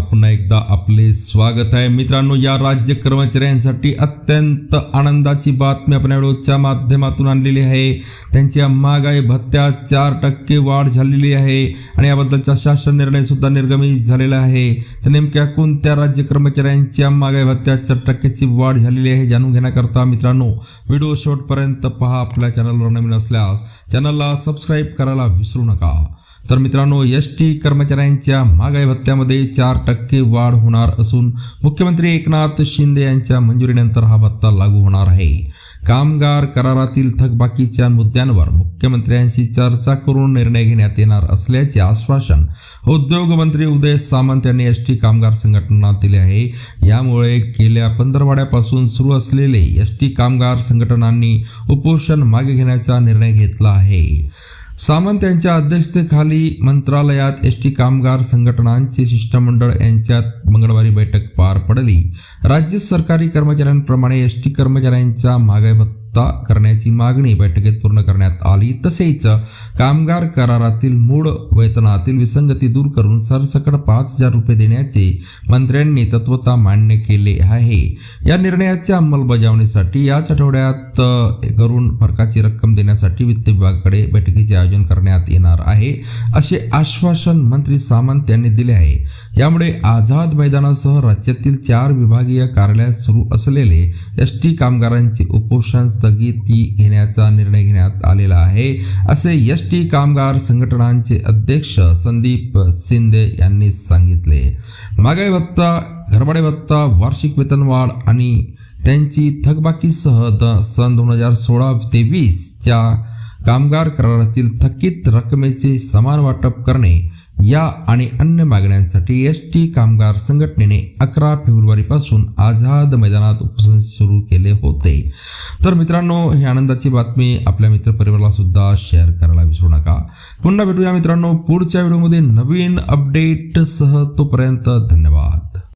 नमस्कार पुन्हा एकदा आपले स्वागत आहे. मित्रांनो या राज्य कर्मचाऱ्यांसाठी अत्यंत आनंदाची बातमी आपण या व्हिडिओच्या माध्यमातून आणलेली आहे. त्यांच्या महागाई भत्त्यात चार टक्के वाढ झालेली आहे आणि याबद्दलचा शासन निर्णय सुद्धा निर्गमित झालेला आहे. तर नेमक्या कोणत्या राज्य कर्मचाऱ्यांच्या महागाई भत्त्यात चार टक्क्याची वाढ झालेली आहे जाणून घेण्याकरता मित्रांनो व्हिडिओ शेवटपर्यंत पहा. आपल्या चॅनलवर नवीन असल्यास चॅनलला सबस्क्राईब करायला विसरू नका. तर मित्रांनो एस टी कर्मचाऱ्यांच्या महागाई भत्त्यामध्ये चार टक्के वाढ होणार असून मुख्यमंत्री एकनाथ शिंदे यांच्या मंजुरीनंतर हा भत्ता लागू होणार आहे. कामगार करारातील थकबाकीच्या मुद्द्यांवर मुख्यमंत्र्यांशी चर्चा करून निर्णय घेण्यात येणार असल्याचे आश्वासन उद्योग मंत्री उदय सामंत यांनी एस टी कामगार संघटनांना दिले आहे. यामुळे गेल्या पंधरवाड्यापासून सुरू असलेले एस टी कामगार संघटनांनी उपोषण मागे घेण्याचा निर्णय घेतला आहे. सामंत यांच्या अध्यक्षतेखाली मंत्रालयात एस टी कामगार संघटनांचे शिष्टमंडळ यांच्यात मंगळवारी बैठक पार पडली. राज्य सरकारी कर्मचाऱ्यांप्रमाणे एस टी कर्मचाऱ्यांचा महागाई भत्ता करण्याची मागणी बैठकीत पूर्ण करण्यात आली. तसेच कामगार करारातील मूळ वेतनातील विसंगती दूर करून सरसकट पाच हजार रुपये देण्याचे मंत्र्यांनी तत्वता मान्य केले आहे. या निर्णयाच्या अंमलबजावणीसाठी याच आठवड्यात करून फरकाची रक्कम देण्यासाठी वित्त विभागाकडे बैठकीचे आयोजन करण्यात येणार आहे असे आश्वासन मंत्री सामंत यांनी दिले आहे. यामुळे आझाद मैदानासह राज्यातील चार विभागीय कार्यालयात सुरू असलेले एस टी कामगारांचे उपोषण स्थगिती घेण्याचा निर्णय घेण्यात आलेला आहे. असे एस टी कामगार संघटनांचे अध्यक्ष संदीप शिंदे यांनी सांगितले. महागाई भत्ता घरभाडे भत्ता वार्षिक वेतनवाढ आणि त्यांची थकबाकीसह द सन दोन हजार सोळा ते वीसच्या कामगार करारातील थकीत रकमेचे समान वाटप करणे या आणि अन्य मागण्यांसाठी एस टी कामगार संघटनेने अकरा फेब्रुवारीपासून आझाद मैदानात उपसन सुरू केले होते. तर मित्रांनो ही आनंदाची बातमी आपल्या मित्रपरिवाराला सुद्धा शेअर करायला विसरू नका. पुन्हा भेटूया मित्रांनो पुढच्या व्हिडिओमध्ये. नवीन अपडेटसह तोपर्यंत धन्यवाद.